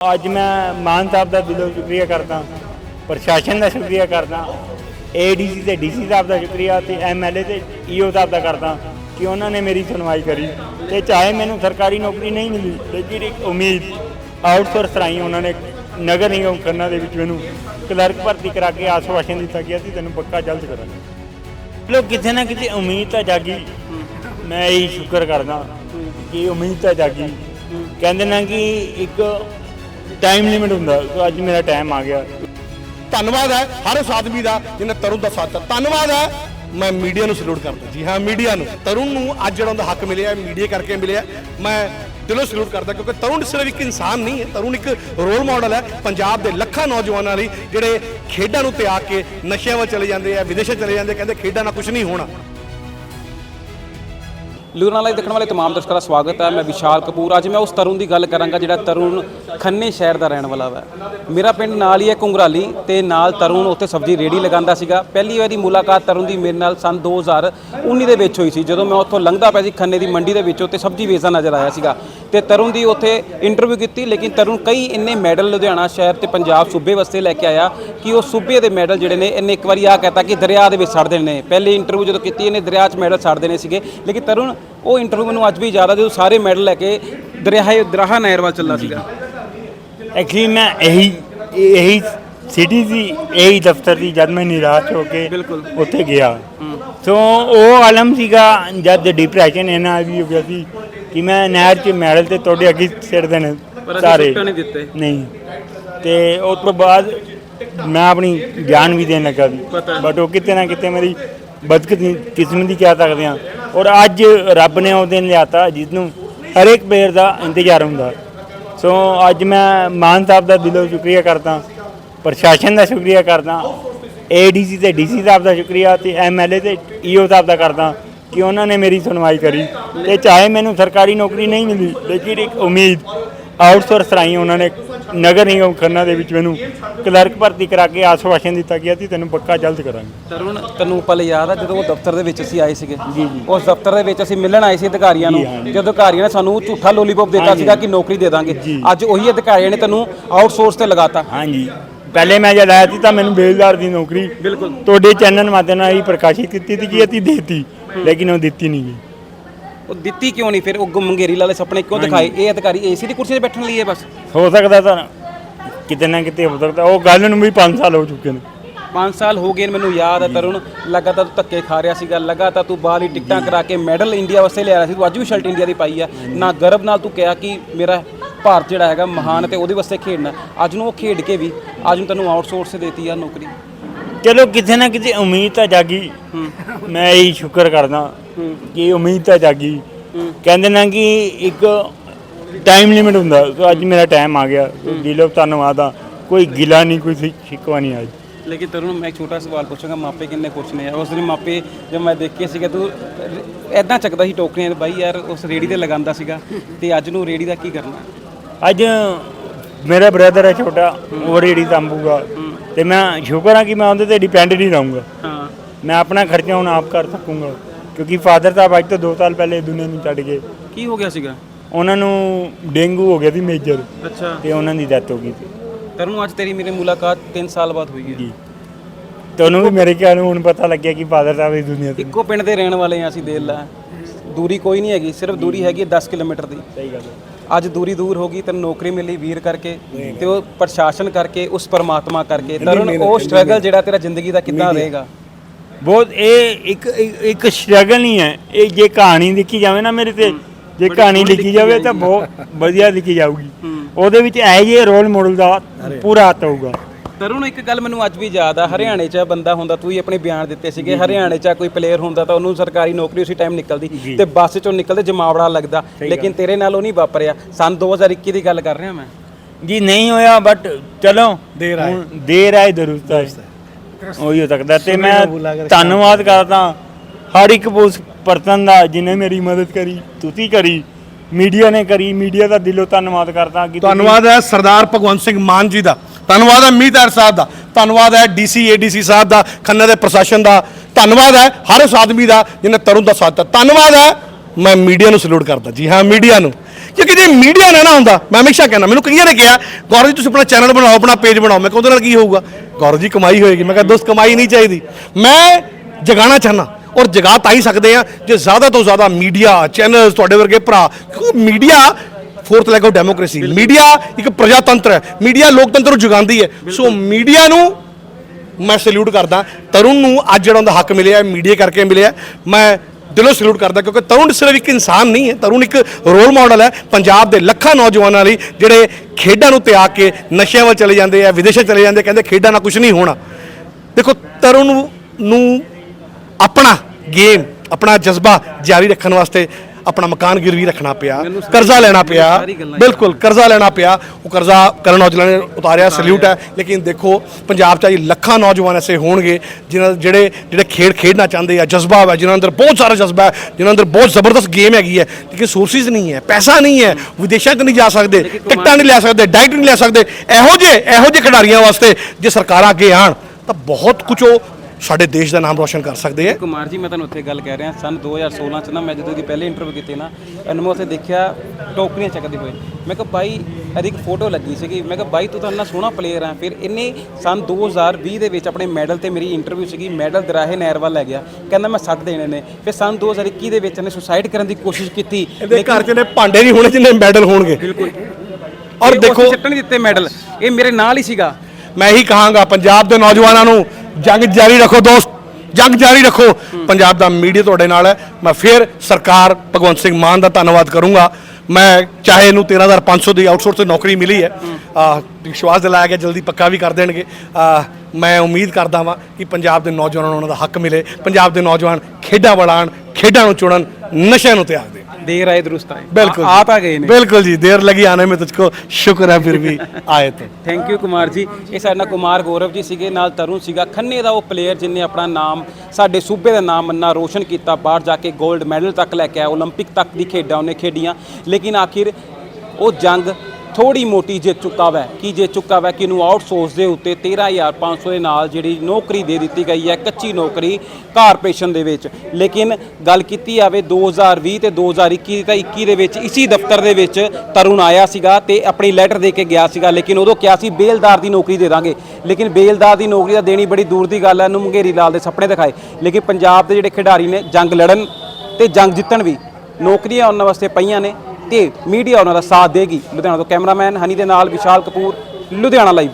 ਅੱਜ ਮੈਂ ਮਾਨ ਸਾਹਿਬ ਦਾ ਦਿਲੋਂ ਸ਼ੁਕਰੀਆ ਕਰਦਾ, ਪ੍ਰਸ਼ਾਸਨ ਦਾ ਸ਼ੁਕਰੀਆ ਕਰਦਾ ਏਡੀਸੀ ਤੇ ਡੀਸੀ ਸਾਹਿਬ ਦਾ ਸ਼ੁਕਰੀਆ ਤੇ ਐਮਐਲਏ ਤੇ ਈਓ ਸਾਹਿਬ ਦਾ ਕਰਦਾ ਕਿ ਉਹਨਾਂ ਨੇ ਮੇਰੀ ਸੁਣਵਾਈ ਕਰੀ ਤੇ ਚਾਹੇ ਮੈਨੂੰ ਸਰਕਾਰੀ ਨੌਕਰੀ ਨਹੀਂ ਮਿਲੀ ਲੇਕਿਨ ਇੱਕ ਉਮੀਦ ਆਊਟਸੋਰਸ ਰਾਹੀਂ ਉਹਨਾਂ ਨੇ ਨਗਰ ਨਿਗਮ ਖੰਨਾ ਦੇ ਵਿੱਚ ਮੈਨੂੰ ਕਲਰਕ ਭਰਤੀ ਕਰਾ ਕੇ ਆਸ਼ਵਾਸਨ ਦਿੱਤਾ ਗਿਆ ਸੀ ਤੈਨੂੰ ਪੱਕਾ ਜਲਦ ਕਰਾਂਗੇ। ਲੋ ਕਿਤੇ ਨਾ ਕਿਤੇ ਉਮੀਦ ਤਾਂ ਜਾਗੀ, ਮੈਂ ਇਹ ਸ਼ੁਕਰ ਕਰਦਾ ਕਿ ਉਮੀਦ ਤਾਂ ਜਾਗੀ। ਕਹਿੰਦੇ ਨਾ ਕਿ ਇੱਕ ਟਾਈਮ ਲਿਮਿਟ ਹੁੰਦਾ ਤੇ ਅੱਜ ਮੇਰਾ ਟਾਈਮ ਆ ਗਿਆ। ਧੰਨਵਾਦ ਹੈ, ਹਰ ਉਸ ਆਦਮੀ ਦਾ ਜਿਹਨੇ ਤਰੁਣ ਦਾ ਸਾਥ ਦਿੱਤਾ। ਧੰਨਵਾਦ ਹੈ, ਮੈਂ ਮੀਡੀਆ ਨੂੰ ਸਲੂਟ ਕਰਦਾ। ਜੀ ਹਾਂ ਮੀਡੀਆ ਨੂੰ। ਤਰੁਣ ਨੂੰ ਅੱਜ ਜਿਹੜਾ ਉਹਦਾ ਹੱਕ ਮਿਲਿਆ ਮੀਡੀਆ ਕਰਕੇ ਮਿਲਿਆ। ਮੈਂ ਦਿਲੋਂ ਸਲੂਟ ਕਰਦਾ ਕਿਉਂਕਿ ਤਰੁਣ ਸਿਰਫ ਇੱਕ ਇਨਸਾਨ ਨਹੀਂ ਹੈ। ਤਰੁਣ ਇੱਕ ਰੋਲ ਮਾਡਲ ਹੈ ਪੰਜਾਬ ਦੇ ਲੱਖਾਂ ਨੌਜਵਾਨਾਂ ਲਈ, ਜਿਹੜੇ ਖੇਡਾਂ ਨੂੰ ਤਿਆਗ ਕੇ ਨਸ਼ਿਆਂ ਵੱਲ ਚਲੇ ਜਾਂਦੇ ਆ, ਵਿਦੇਸ਼ਾਂ ਚਲੇ ਜਾਂਦੇ ਕਹਿੰਦੇ ਖੇਡਾਂ ਨਾਲ ਕੁਝ ਨਹੀਂ ਹੋਣਾ। ਲੁਧਿਆਣਾ ਲਾਈਵ ਦੇਖਣ ਵਾਲੇ ਤਮਾਮ ਦਰਸ਼ਕਾਂ ਦਾ ਸਵਾਗਤ ਹੈ। ਮੈਂ ਵਿਸ਼ਾਲ ਕਪੂਰ। ਅੱਜ ਮੈਂ ਉਸ ਤਰੁਣ ਦੀ ਗੱਲ ਕਰਾਂਗਾ ਜਿਹੜਾ ਤਰੁਣ ਖੰਨੇ ਸ਼ਹਿਰ ਦਾ ਰਹਿਣ ਵਾਲਾ ਹੈ ਮੇਰਾ ਪਿੰਡ ਨਾਲ ਹੀ ਹੈ ਕੁੰਗਰਾਲੀ ਤੇ ਨਾਲ ਤਰੁਣ ਉੱਥੇ ਸਬਜ਼ੀ ਰੇੜੀ ਲਗਾਉਂਦਾ ਸੀਗਾ। ਪਹਿਲੀ ਵਾਰੀ ਮੁਲਾਕਾਤ ਤਰੁਣ ਦੀ ਮੇਰੇ ਨਾਲ ਸਨ 2019 ਦੇ ਵਿੱਚ ਹੋਈ ਸੀ। ਜਦੋਂ ਮੈਂ ਉੱਥੋਂ ਲੰਘਦਾ ਪਿਆ ਸੀ ਖੰਨੇ ਦੀ ਮੰਡੀ ਦੇ ਵਿੱਚੋਂ ਤੇ ਸਬਜ਼ੀ ਵੇਚਦਾ ਨਜ਼ਰ ਆਇਆ ਸੀਗਾ। ਤੇ ਤਰੁਣ ਦੀ ਉੱਥੇ ਇੰਟਰਵਿਊ ਕੀਤੀ ਲੇਕਿਨ ਤਰੁਣ ਕਈ ਇੰਨੇ ਮੈਡਲ ਲੁਧਿਆਣਾ ਸ਼ਹਿਰ ਤੇ ਪੰਜਾਬ ਸੂਬੇ ਵਾਸਤੇ ਲੈ ਕੇ ਆਇਆ ਕਿ ਉਹ ਸੂਬੇ ਦੇ ਮੈਡਲ ਜਿਹੜੇ ਨੇ ਇਹਨੇ ਇੱਕ ਵਾਰੀ ਆ ਕਹਤਾ ਕਿ ਦਰਿਆ ਦੇ ਵਿੱਚ ਛੱਡ ਦੇਣੇ ਨੇ। ਪਹਿਲੀ ਇੰਟਰਵਿਊ ਜਦੋਂ ਕੀਤੀ ਇਹਨੇ ਦਰਿਆ 'ਚ ਮੈਡਲ ਛੱਡ ਦੇਣੇ ਸੀਗੇ। ਲੇਕਿਨ ਤਰੁਣ ਉਹ ਇੰਟਰਵਿਊ ਮੈਨੂੰ ਅੱਜ ਵੀ ਯਾਦ ਆ ਜਦੋਂ ਸਾਰੇ ਮੈਡਲ ਲੈ ਕੇ ਦਰਿਆ ਦਰਾਹਾ ਨਹਿਰ ਵੱਲ ਚੱਲਾ ਸੀਗਾ। ਐਕਚੁਅਲੀ ਮੈਂ ਇਹੀ ਇਹੀ ਸਿਟੀ ਦੀ ਇਹੀ ਦਫ਼ਤਰ ਦੀ ਜਦ ਮੈਂ ਨਿਰਾਸ਼ ਹੋ ਕੇ। ਉੱਥੇ ਗਿਆ। ਸੋ ਉਹ ਆਲਮ ਸੀਗਾ ਜਦ ਡਿਪਰੈਸ਼ਨ ਇਹਨਾਂ ਵੀ ਹੋ ਗਿਆ ਸੀ ਕਿ ਮੈਂ ਨਹਿਰ 'ਚ ਮੈਡਲ ਤੇ ਤੁਹਾਡੇ ਅੱਗੇ ਸਿੱਟ ਦੇਣੇ ਸਾਰੇ। ਨਹੀਂ ਦਿੱਤੇ। ਨਹੀਂ। ਤੇ ਉਸ ਤੋਂ ਬਾਅਦ ਮੈਂ ਆਪਣੀ ਜਾਨ ਵੀ ਦੇਣ ਲੱਗਾ ਸੀ। ਬਟ ਉਹ ਕਿਤੇ ਨਾ ਕਿਤੇ ਮੇਰੀ ਬਦਕਿਸਮਤੀ ਕਹਿ ਸਕਦੇ ਹਾਂ। ਔਰ ਅੱਜ ਰੱਬ ਨੇ ਉਹ ਦਿਨ ਲਿਆਤਾ ਜਿਸ ਨੂੰ ਹਰ ਇੱਕ ਪੇਰ ਦਾ ਇੰਤਜ਼ਾਰ ਹੁੰਦਾ। ਸੋ ਅੱਜ ਮੈਂ ਮਾਨ ਸਾਹਿਬ ਦਾ ਦਿਲੋਂ ਸ਼ੁਕਰੀਆ ਕਰਦਾ। ਪ੍ਰਸ਼ਾਸਨ ਦਾ ਸ਼ੁਕਰੀਆ ਕਰਦਾ। ਏਡੀਸੀ ਤੇ ਡੀਸੀ ਸਾਹਿਬ ਦਾ ਸ਼ੁਕਰੀਆ ਤੇ ਐਮਐਲਏ ਤੇ ਈਓ ਸਾਹਿਬ ਦਾ ਕਰਦਾ। ਕਿ ਉਹਨਾਂ ਨੇ ਮੇਰੀ ਸੁਣਵਾਈ ਕਰੀ ਤੇ ਚਾਹੇ ਮੈਨੂੰ ਸਰਕਾਰੀ ਨੌਕਰੀ ਨਹੀਂ ਮਿਲੀ ਲੇਕਿਨ ਇੱਕ ਉਮੀਦ ਆਊਟਸੋਰਸ ਰਾਹੀਂ ਉਹਨਾਂ ਨੇ ਨਗਰ ਨਿਗਮ ਖੰਨਾ ਦੇ ਵਿੱਚ ਮੈਨੂੰ ਕਲਰਕ ਭਰਤੀ ਕਰਾ ਕੇ ਆਸ਼ਵਾਸਨ ਦਿੱਤਾ ਗਿਆ ਸੀ ਤੈਨੂੰ ਪੱਕਾ ਜਲਦ ਕਰਾਂਗੇ। ਤਰੁਣ ਤੈਨੂੰ ਪਲ ਯਾਦ ਆ ਜਦੋਂ ਉਹ ਦਫ਼ਤਰ ਦੇ ਵਿੱਚ ਅਸੀਂ ਆਏ ਸੀਗੇ? ਉਸ ਦਫ਼ਤਰ ਦੇ ਵਿੱਚ ਅਸੀਂ ਮਿਲਣ ਆਏ ਸੀ ਅਧਿਕਾਰੀਆਂ ਨੂੰ ਜਦੋਂ ਅਧਿਕਾਰੀਆਂ ਨੇ ਸਾਨੂੰ ਝੂਠਾ ਲੋਲੀਪੌਪ ਦਿੱਤਾ ਸੀਗਾ ਕਿ ਨੌਕਰੀ ਦੇ ਦਾਂਗੇ। ਅੱਜ ਉਹੀ ਅਧਿਕਾਰੀਆਂ ਨੇ ਤੈਨੂੰ ਆਊਟਸੋਰਸ ਤੇ ਲਗਾਤਾ। ਹਾਂਜੀ। ਪਹਿਲੇ ਮੈਂ ਜਦ ਆਇਆ ਸੀ ਤਾਂ ਮੈਨੂੰ ਬੇਲਦਾਰ ਦੀ ਨੌਕਰੀ ਬਿਲਕੁਲ। ਤੁਹਾਡੇ ਚੈਨਲ ਮਾਧਿਅਮ ਨਾਲ ਹੀ ਪ੍ਰਕਾਸ਼ਿਤ ਕੀਤੀ ਸੀ ਕਿ ਅਸੀਂ ਦੇਤੀ। ਲੇਕਿਨ ਉਹ ਦਿੱਤੀ ਨਹੀਂ ਗਈ। ਉਹ ਦਿੱਤੀ ਕਿਉਂ ਨਹੀਂ? ਫਿਰ ਉਹ ਮੰਗੇਰੀ ਵਾਲੇ ਸੁਪਨੇ ਕਿਉਂ ਦਿਖਾਏ? ਇਹ ਅਧਿਕਾਰੀ ਏਸੀ ਦੀ ਕੁਰਸੀ ਤੇ ਬੈਠਣ ਲਈ ਹੈ ਬਸ। ਹੋ ਸਕਦਾ ਤਾਂ ਕਿਤੇ ਨਾ ਕਿਤੇ ਹੋ ਸਕਦਾ। ਉਹ ਗੱਲ ਨੂੰ ਵੀ 5 ਸਾਲ ਹੋ ਚੁੱਕੇ ਨੇ। 5 ਸਾਲ ਹੋ ਗਏ ਨੇ ਮੈਨੂੰ ਯਾਦ ਹੈ ਤਰੁਣ। ਲਗਾਤਾਰ ਤੂੰ ਧੱਕੇ ਖਾ ਰਿਹਾ ਸੀਗਾ ਲਗਾਤਾਰ ਤੂੰ ਬਾਹਰ ਹੀ ਟਿਕਟਾਂ ਕਰਾ ਕੇ ਮੈਡਲ ਇੰਡੀਆ ਵਾਸਤੇ ਲਿਆ ਰਿਹਾ ਸੀ। ਤੂੰ ਅੱਜ ਵੀ ਸ਼ਰਟ ਇੰਡੀਆ ਦੀ ਪਾਈ ਆ। ਨਾ ਗਰਵ ਨਾਲ ਤੂੰ ਕਿਹਾ ਕਿ ਮੇਰਾ ਭਾਰਤ ਜਿਹੜਾ ਹੈਗਾ ਮਹਾਨ ਤੇ ਉਹਦੇ ਵਾਸਤੇ ਖੇਡਣਾ। ਅੱਜ ਨੂੰ ਉਹ ਖੇਡ ਕੇ ਵੀ ਅੱਜ ਨੂੰ ਤੈਨੂੰ ਆਊਟਸੋਰਸ ਦੇਤੀ ਆ ਨੌਕਰੀ। ਚਲੋ ਕਿਤੇ ਨਾ ਕਿਤੇ ਉਮੀਦ ਤਾਂ ਜਾਗੀ। ਮੈਂ ਇਹ ਸ਼ੁਕਰ ਕਰਦਾ ਕਿ ਉਮੀਦ ਤਾਂ ਜਾਗੀ। ਕਹਿੰਦੇ ਨਾ ਕਿ ਇੱਕ ਟਾਈਮ ਲਿਮਿਟ ਹੁੰਦਾ। ਸੋ ਅੱਜ ਮੇਰਾ ਟਾਈਮ ਆ ਗਿਆ। ਦਿਲੋਂ ਧੰਨਵਾਦ ਆ। ਕੋਈ ਗਿਲਾ ਨਹੀਂ ਕੋਈ ਸ਼ਿਕਵਾ ਨਹੀਂ ਅੱਜ। ਲੇਕਿਨ ਤਰੁਣ ਮੈਂ ਇੱਕ ਛੋਟਾ ਸਵਾਲ ਪੁੱਛਾਂਗਾ ਮਾਪੇ ਕਿੰਨੇ ਖੁਸ਼ ਨੇ ਉਸ ਦਿਨ ਮਾਪੇ ਜਦ ਮੈਂ ਦੇਖੇ ਸੀਗਾ ਤੂੰ ਐਦਾਂ ਚੱਕਦਾ ਸੀ ਟੋਕਰੀਆਂ ਤੇ ਬਾਈ ਯਾਰ ਉਸ ਰੇੜੀ ਤੇ ਲਗਾਉਂਦਾ ਸੀਗਾ। ਤੇ ਅੱਜ ਨੂੰ ਰੇੜੀ ਦਾ ਕੀ ਕਰਨਾ? ਅੱਜ ਮੇਰਾ ਬ੍ਰਦਰ ਹੈ ਛੋਟਾ ਉਹ ਰੇੜੀ ਤੰਬੂਗਾ ਤੇ ਮੈਂ ਸ਼ੁਕਰ ਹਾਂ ਕਿ ਮੈਂ ਉਹਦੇ ਤੇ ਡਿਪੈਂਡ ਨਹੀਂ ਰਹੂੰਗਾ। ਹਾਂ। ਮੈਂ ਆਪਣਾ ਖਰਚਾ ਹੁਣ ਆਪ ਕਰ ਸਕੂੰਗਾ ਕਿਉਂਕਿ ਫਾਦਰ ਸਾਹਿਬ ਅੱਜ ਤੋਂ 2 ਸਾਲ ਪਹਿਲੇ ਦੁਨੀਆ ਨੂੰ ਛੱਡ ਗਏ ਕੀ ਹੋ ਗਿਆ ਸੀਗਾ? ਉਹਨਾਂ ਨੂੰ ਡੇਂਗੂ ਹੋ ਗਿਆ ਸੀ ਮੇਜਰ ਅੱਛਾ। ਤੇ ਉਹਨਾਂ ਦੀ ਡੈਥ ਹੋ ਗਈ ਸੀ। ਤਰੁਣ ਅੱਜ ਤੇਰੀ ਮੇਰੀ ਮੁਲਾਕਾਤ 3 ਸਾਲ ਬਾਅਦ ਹੋਈ ਹੈ। ਜੀ। ਤੁਹਾਨੂੰ ਵੀ ਮੇਰੇ ਖਿਆਲ ਨੂੰ ਹੁਣ ਪਤਾ ਲੱਗਿਆ ਕਿ ਫਾਦਰ ਸਾਹਿਬ ਇਸ ਦੁਨੀਆ ਤੋਂ ਇੱਕੋ ਪਿੰਡ ਦੇ ਰਹਿਣ ਵਾਲੇ ਆ ਅਸੀਂ ਦੇਖ ਲੈ। ਦੂਰੀ ਕੋਈ ਨਹੀਂ ਹੈਗੀ ਸਿਰਫ ਦੂਰੀ ਹੈਗੀ ਹੈ 10 ਕਿਲੋਮੀਟਰ ਦੀ। ਸਹੀ ਗੱਲ ਹੈ। ਅੱਜ ਦੂਰੀ ਦੂਰ ਹੋ ਗਈ ਤੈਨੂੰ ਨੌਕਰੀ ਮਿਲੀ ਵੀਰ ਕਰਕੇ ਤੇ ਉਹ ਪ੍ਰਸ਼ਾਸਨ ਕਰਕੇ ਉਸ ਪਰਮਾਤਮਾ ਕਰਕੇ। ਤਰੁਣ ਉਹ ਸਟਰਗਲ ਜਿਹੜਾ ਤੇਰਾ ਜ਼ਿੰਦਗੀ ਦਾ ਕਿੱਦਾਂ ਰਹੇਗਾ ਬਹੁਤ ਇਹ ਇੱਕ ਇੱਕ- ਸਟਰਗਲ ਨਹੀਂ ਹੈ। ਇਹ ਜੇ ਕਹਾਣੀ ਲਿਖੀ ਜਾਵੇ ਨਾ ਮੇਰੇ ਤੇ ਜੇ ਕਹਾਣੀ ਲਿਖੀ ਜਾਵੇ ਤਾਂ ਬਹੁਤ ਵਧੀਆ ਲਿਖੀ ਜਾਊਗੀ। ਉਹਦੇ ਵਿੱਚ ਇਹ ਜਿਹੇ ਰੋਲ ਮਾਡਲ ਦਾ ਪੂਰਾ ਹੱਥ ਹੋਊਗਾ। ਤਰੁਣ ਇੱਕ ਗੱਲ ਮੈਨੂੰ ਅੱਜ ਵੀ ਯਾਦ ਆ ਹਰਿਆਣੇ 'ਚ ਬੰਦਾ ਹੁੰਦਾ ਤੂੰ ਹੀ ਆਪਣੇ ਬਿਆਨ ਦਿੱਤੇ ਸੀਗੇ ਹਰਿਆਣੇ 'ਚ ਕੋਈ ਪਲੇਅਰ ਹੁੰਦਾ ਤਾਂ ਉਹਨੂੰ ਸਰਕਾਰੀ ਨੌਕਰੀ ਉਸੇ ਟਾਈਮ ਨਿਕਲਦੀ ਤੇ ਬੱਸ 'ਚੋਂ ਨਿਕਲਦੇ ਜਮਾਵੜਾ ਲੱਗਦਾ। ਲੇਕਿਨ ਤੇਰੇ ਨਾਲ ਉਹ ਨਹੀਂ ਵਾਪਰਿਆ। ਸਨ 2021 ਦੀ ਗੱਲ ਕਰ ਰਿਹਾ ਮੈਂ। ਜੀ ਨਹੀਂ ਹੋਇਆ ਬਟ ਚਲੋ। ਦੇਰ ਆਏ। ਦੇਰ ਆਏ ਦਰੁਸਤ ਆਏ। ਉਹੀ ਹੋ ਸਕਦਾ। ਤੇ ਮੈਂ ਧੰਨਵਾਦ ਕਰਦਾ ਹਰ ਇੱਕ ਉਸ ਪਰਸਨ ਦਾ ਜਿਨੇ ਮੇਰੀ ਮਦਦ ਕਰੀ ਤੁਸੀਂ ਕਰੀ ਮੀਡੀਆ ਨੇ ਕਰੀ ਮੀਡੀਆ ਦਾ ਦਿਲੋਂ ਧੰਨਵਾਦ ਕਰਦਾ ਕਿ ਧੰਨਵਾਦ ਹੈ ਸਰਦਾਰ ਭਗਵੰਤ ਸਿੰਘ ਮਾਨ ਜੀ ਦਾ। ਧੰਨਵਾਦ ਹੈ ਮੀਤਰ ਸਾਹਿਬ ਦਾ, ਧੰਨਵਾਦ ਹੈ ਡੀਸੀ ਏਡੀਸੀ ਸਾਹਿਬ ਦਾ, ਖੰਨਾ ਦੇ ਪ੍ਰਸ਼ਾਸਨ ਦਾ, ਧੰਨਵਾਦ ਹੈ ਹਰ ਉਸ ਆਦਮੀ ਦਾ ਜਿਹਨੇ ਤਰੁਣ ਦਾ ਸਾਥ ਦਿੱਤਾ। ਧੰਨਵਾਦ ਹੈ, ਮੈਂ ਮੀਡੀਆ ਨੂੰ ਸਲੂਟ ਕਰਦਾ। ਜੀ ਹਾਂ, ਮੀਡੀਆ ਨੂੰ। ਕਿਉਂਕਿ ਜੇ ਮੀਡੀਆ ਨਾ ਨਾ ਹੁੰਦਾ, ਮੈਂ ਹਮੇਸ਼ਾ ਕਹਿੰਦਾ, ਮੈਨੂੰ ਕਈਆਂ ਨੇ ਕਿਹਾ, ਗੌਰਵ ਜੀ, ਤੁਸੀਂ ਆਪਣਾ ਚੈਨਲ ਬਣਾਓ, ਆਪਣਾ ਪੇਜ ਬਣਾਓ। ਮੈਂ ਕਿਹਾ ਨਾਲ ਕੀ ਹੋਊਗਾ? ਗੌਰਵ ਜੀ, ਕਮਾਈ ਹੋਏਗੀ। ਮੈਂ ਕਿਹਾ, ਦੋਸਤ, ਕਮਾਈ ਨਹੀਂ ਚਾਹੀਦੀ। ਮੈਂ ਜਗਾਉਣਾ ਚਾਹਨਾ ਔਰ ਜਗਾ ਤਾਂ ਹੀ ਸਕਦੇ ਆ ਜੇ ਜ਼ਿਆਦਾ ਤੋਂ ਜ਼ਿਆਦਾ ਮੀਡੀਆ ਚੈਨਲ ਤੁਹਾਡੇ ਵਰਗੇ ਭਰਾ, ਕਿਉਂਕਿ media fourth leg of democracy. Media ਇੱਕ ਪ੍ਰਜਾਤੰਤਰ ਹੈ। ਮੀਡੀਆ ਲੋਕਤੰਤਰ ਨੂੰ ਜਗਾਉਂਦੀ ਹੈ। ਸੋ ਮੀਡੀਆ ਨੂੰ ਮੈਂ ਸਲੂਟ ਕਰਦਾ। ਤਰੁਣ ਨੂੰ ਅੱਜ ਜਿਹੜਾ ਉਹਦਾ ਹੱਕ ਮਿਲਿਆ ਮੀਡੀਆ ਕਰਕੇ ਮਿਲਿਆ ਮੈਂ ਦਿਲੋਂ ਸਲੂਟ ਕਰਦਾ ਕਿਉਂਕਿ ਤਰੁਣ ਸਿਰਫ ਇੱਕ ਇਨਸਾਨ ਨਹੀਂ ਹੈ। ਤਰੁਣ ਇੱਕ ਰੋਲ ਮਾਡਲ ਹੈ ਪੰਜਾਬ ਦੇ ਲੱਖਾਂ ਨੌਜਵਾਨਾਂ ਲਈ ਜਿਹੜੇ ਖੇਡਾਂ ਨੂੰ ਤਿਆਗ ਕੇ ਨਸ਼ਿਆਂ ਵੱਲ ਚਲੇ ਜਾਂਦੇ ਆ ਵਿਦੇਸ਼ਾਂ ਚਲੇ ਜਾਂਦੇ ਕਹਿੰਦੇ ਖੇਡਾਂ ਨਾਲ ਕੁਝ ਨਹੀਂ ਹੋਣਾ। ਦੇਖੋ ਤਰੁਣ ਨੂੰ- ਨੂੰ ਆਪਣਾ ਗੇਮ ਆਪਣਾ ਜਜ਼ਬਾ ਜਾਰੀ ਰੱਖਣ ਵਾਸਤੇ ਆਪਣਾ ਮਕਾਨ ਗਿਰਵੀ ਰੱਖਣਾ ਪਿਆ ਕਰਜ਼ਾ ਲੈਣਾ ਪਿਆ। ਬਿਲਕੁਲ ਕਰਜ਼ਾ ਲੈਣਾ ਪਿਆ। ਉਹ ਕਰਜ਼ਾ ਕਰਨ ਔਜਲਾ ਨੇ ਉਤਾਰਿਆ ਸਲੂਟ ਹੈ। ਲੇਕਿਨ ਦੇਖੋ ਪੰਜਾਬ 'ਚ ਅਜੇ ਲੱਖਾਂ ਨੌਜਵਾਨ ਐਸੇ ਹੋਣਗੇ ਜਿਨ੍ਹਾਂ ਜਿਹੜੇ ਜਿਹੜੇ ਖੇਡ ਖੇਡਣਾ ਚਾਹੁੰਦੇ ਆ ਜਜ਼ਬਾ ਹੈ ਜਿਨ੍ਹਾਂ ਅੰਦਰ ਬਹੁਤ ਸਾਰਾ ਜਜ਼ਬਾ ਹੈ ਜਿਨ੍ਹਾਂ ਅੰਦਰ ਬਹੁਤ ਜ਼ਬਰਦਸਤ ਗੇਮ ਹੈਗੀ ਹੈ। ਲੇਕਿਨ ਸੋਰਸਿਸ ਨਹੀਂ ਹੈ ਪੈਸਾ ਨਹੀਂ ਹੈ। ਵਿਦੇਸ਼ਾਂ 'ਚ ਨਹੀਂ ਜਾ ਸਕਦੇ ਟਿਕਟਾਂ ਨਹੀਂ ਲੈ ਸਕਦੇ ਡਾਈਟ ਨਹੀਂ ਲੈ ਸਕਦੇ। ਇਹੋ ਜਿਹੇ ਇਹੋ ਜਿਹੇ ਖਿਡਾਰੀਆਂ ਵਾਸਤੇ ਜੇ ਸਰਕਾਰਾਂ ਅੱਗੇ ਆਣ ਤਾਂ ਬਹੁਤ ਕੁਝ ਉਹ ਸਾਡੇ ਦੇਸ਼ ਦਾ ਨਾਮ ਰੋਸ਼ਨ ਕਰ ਸਕਦੇ ਆ ਕੁਮਾਰ ਜੀ ਮੈਂ ਤੁਹਾਨੂੰ ਉੱਥੇ ਗੱਲ ਕਹਿ ਰਿਹਾ। ਸਨ 2016 ਚ ਨਾ ਮੈਂ ਜਦੋਂ ਦੀ ਪਹਿਲੇ ਇੰਟਰਵਿਊ ਕੀਤੀ ਨਾ ਇਹਨੂੰ ਮੈਂ ਉੱਥੇ ਦੇਖਿਆ ਟੋਕਰੀਆਂ ਚੱਕਦੇ ਹੋਏ। ਮੈਂ ਕਿਹਾ ਬਾਈ ਇਹਦੀ ਇੱਕ ਫੋਟੋ ਲੱਗੀ ਸੀਗੀ। ਮੈਂ ਕਿਹਾ ਬਾਈ ਤੂੰ ਤਾਂ ਇੰਨਾ ਸੋਹਣਾ ਪਲੇਅਰ ਆ। ਫਿਰ ਇਹਨੇ ਸਨ 2020 ਦੇ ਵਿੱਚ ਆਪਣੇ ਮੈਡਲ ਤੇ ਮੇਰੀ ਇੰਟਰਵਿਊ ਸੀਗੀ। ਮੈਡਲ ਦਰਾਹੇ ਨਹਿਰ ਵੱਲ ਲੈ ਗਿਆ। ਕਹਿੰਦਾ ਮੈਂ 60 ਦੇਣੇ ਨੇ। ਫਿਰ ਸਨ 2021 ਦੇ ਵਿੱਚ ਇਹਨੇ ਸੁਸਾਈਡ ਕਰਨ ਦੀ ਕੋਸ਼ਿਸ਼ ਕੀਤੀ। ਇਹਦੇ ਘਰ 'ਚ ਨੇ ਭਾਂਡੇ ਨਹੀਂ ਹੋਣੇ ਜਿੰਨੇ ਮੈਡਲ ਹੋਣਗੇ। ਬਿਲਕੁਲ। ਔਰ ਇਹ ਦੇਖੋ ਨਹੀਂ ਦਿੱਤੇ ਮੈਡਲ ਇਹ ਮੇਰੇ ਨਾਲ ਹੀ ਸੀਗਾ। ਮੈਂ ਹੀ ਕਹਾਂਗਾ ਪੰਜਾਬ ਦੇ ਨੌਜਵਾਨਾਂ ਨੂੰ ਜੰਗ ਜਾਰੀ ਰੱਖੋ ਦੋਸਤ ਜੰਗ ਜਾਰੀ ਰੱਖੋ। ਪੰਜਾਬ ਦਾ ਮੀਡੀਆ ਤੁਹਾਡੇ ਨਾਲ ਹੈ। ਮੈਂ ਫਿਰ ਸਰਕਾਰ ਭਗਵੰਤ ਸਿੰਘ ਮਾਨ ਦਾ ਧੰਨਵਾਦ ਕਰੂੰਗਾ। ਮੈਂ ਚਾਹੇ ਇਹਨੂੰ 13500 ਦੀ ਆਊਟਸੋਰਸ ਤੇ ਨੌਕਰੀ ਮਿਲੀ ਹੈ। ਆ ਵਿਸ਼ਵਾਸ ਦਿਲਾਇਆ ਗਿਆ ਜਲਦੀ ਪੱਕਾ ਵੀ ਕਰ ਦੇਣਗੇ। ਆ ਮੈਂ ਉਮੀਦ ਕਰਦਾ ਵਾਂ ਕਿ ਪੰਜਾਬ ਦੇ ਨੌਜਵਾਨਾਂ ਨੂੰ ਉਹਨਾਂ ਦਾ ਹੱਕ ਮਿਲੇ। ਪੰਜਾਬ ਦੇ ਨੌਜਵਾਨ ਖੇਡਾਂ ਵੜਾਣ ਖੇਡਾਂ ਨੂੰ ਚੁਣਨ ਨਸ਼ਿਆਂ ਨੂੰ ਤਿਆਗ देर आए दुरुस्त आए बिल्कुल आप आ गए ने ਬਿਲਕੁਲ ਜੀ ਦੇਰ ਲੱਗੀ ਆਣੇ ਮੇ ਤੁਝਕੋ ਸ਼ੁਕਰ ਹੈ ਫਿਰ ਵੀ ਆਏ ਤੇ। Thank you Kumar ji. ਇਹ ਸਾਡੇ ਨਾਲ ਕੁਮਾਰ ਗੌਰਵ ਜੀ ਸੀਗੇ ਨਾਲ ਤਰੁਣ ਸੀਗਾ। ਖੰਨੇ ਦਾ ਉਹ ਪਲੇਅਰ ਜਿਨੇ ਆਪਣਾ ਨਾਮ ਸਾਡੇ ਸੂਬੇ ਦਾ ਨਾਮ ਮੰਨਾ ਰੋਸ਼ਨ ਕੀਤਾ ਬਾਹਰ ਜਾ ਕੇ 골ਡ ਮੈਡਲ ਤੱਕ ਲੈ ਕੇ ਆਇਆ 올림픽 ਤੱਕ ਦੀ ਖੇਡਾਂ ਉਹਨੇ ਖੇਡੀਆਂ। ਲੇਕਿਨ ਆਖਿਰ ਉਹ ਜੰਗ ਥੋੜੀ ਮੋਟੀ ਜਿੱਤ ਚੁੱਕਾ ਵੈ। ਕੀ ਜਿੱਤ ਚੁੱਕਾ ਵੈ ਕਿ ਇਹਨੂੰ ਆਊਟਸੋਰਸ ਦੇ ਉੱਤੇ 13500 ਦੇ ਨਾਲ ਜਿਹੜੀ ਨੌਕਰੀ ਦੇ ਦਿੱਤੀ ਗਈ ਹੈ, ਕੱਚੀ ਨੌਕਰੀ ਕਾਰਪੋਰੇਸ਼ਨ ਦੇ ਵਿੱਚ। ਲੇਕਿਨ ਗੱਲ ਕੀਤੀ ਜਾਵੇ 2020 ਤੇ 2021 ਤਾਂ 21 ਦੇ ਵਿੱਚ ਇਸੀ ਦਫ਼ਤਰ ਦੇ ਵਿੱਚ ਤਰੁਣ ਆਇਆ ਸੀਗਾ ਤੇ ਆਪਣੀ ਲੈਟਰ ਦੇ ਕੇ ਗਿਆ ਸੀਗਾ, ਲੇਕਿਨ ਉਦੋਂ ਕਿਹਾ ਸੀ ਬੇਲਦਾਰ ਦੀ ਨੌਕਰੀ ਦੇ ਦਾਂਗੇ। ਲੇਕਿਨ ਬੇਲਦਾਰ ਦੀ ਨੌਕਰੀ ਤਾਂ ਦੇਣੀ ਬੜੀ ਦੂਰ ਦੀ ਗੱਲ ਹੈ, ਇਹਨੂੰ ਮੰਗੇਰੀ ਲਾਲ ਦੇ ਸੁਪਨੇ ਦਿਖਾਏ। ਲੇਕਿਨ ਪੰਜਾਬ ਦੇ ਜਿਹੜੇ ਖਿਡਾਰੀ ਨੇ, ਜੰਗ ਲੜਨ ਤੇ ਜੰਗ ਜਿੱਤਣ ਵੀ, ਨੌਕਰੀਆਂ ਉਹਨਾਂ ਵਾਸਤੇ ਪਈਆਂ ਨੇ। ਤੇ ਮੀਡੀਆ ਉਹਨਾਂ ਦਾ ਸਾਥ ਦੇਗੀ। ਲੁਧਿਆਣਾ ਤੋਂ ਕੈਮਰਾਮੈਨ ਹਨੀ ਦੇ ਨਾਲ ਵਿਸ਼ਾਲ ਕਪੂਰ, ਲੁਧਿਆਣਾ ਲਾਈਵ